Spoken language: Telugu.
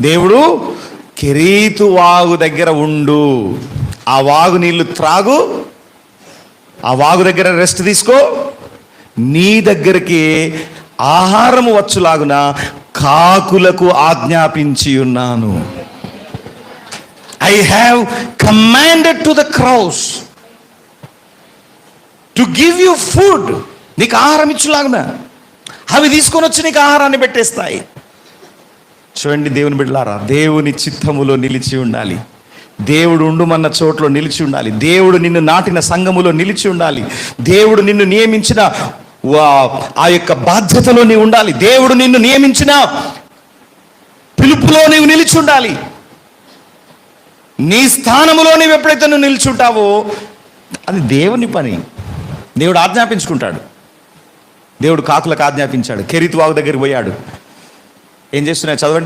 దేవుడు కెరీతు వాగు దగ్గర ఉండు. ఆ వాగు నీళ్ళు త్రాగు. ఆ వాగు దగ్గర రెస్ట్ తీసుకో. నీ దగ్గరికి ఆహారము వచ్చులాగున కాకులకు ఆజ్ఞాపించి ఉన్నాను. I have commanded to the crows to give you food నీకు ఆహారం ఇచ్చులాగున. అవి తీసుకొని వచ్చి నీకు ఆహారాన్ని పెట్టేస్తాయి. చూడండి దేవుని బిడ్డలారా దేవుని చిత్తములో నిలిచి ఉండాలి. దేవుడు ఉండుమన్న చోట్లో నిలిచి ఉండాలి. దేవుడు నిన్ను నాటిన సంఘములో నిలిచి ఉండాలి. దేవుడు నిన్ను నియమించిన వా- ఆ యొక్క బాధ్యతలో నీవు ఉండాలి. దేవుడు నిన్ను నియమించిన పిలుపులో నీవు నిలిచి ఉండాలి. నీ స్థానములో నీవు ఎప్పుడైతే నువ్వు నిల్చుంటావో అది దేవుని పని. దేవుడు ఆజ్ఞాపించుకుంటాడు. దేవుడు కాకులకు ఆజ్ఞాపించాడు. కెరీత్ వాగు దగ్గరికి పోయాడు. ఏం చేస్తున్నాయి? చదవండి.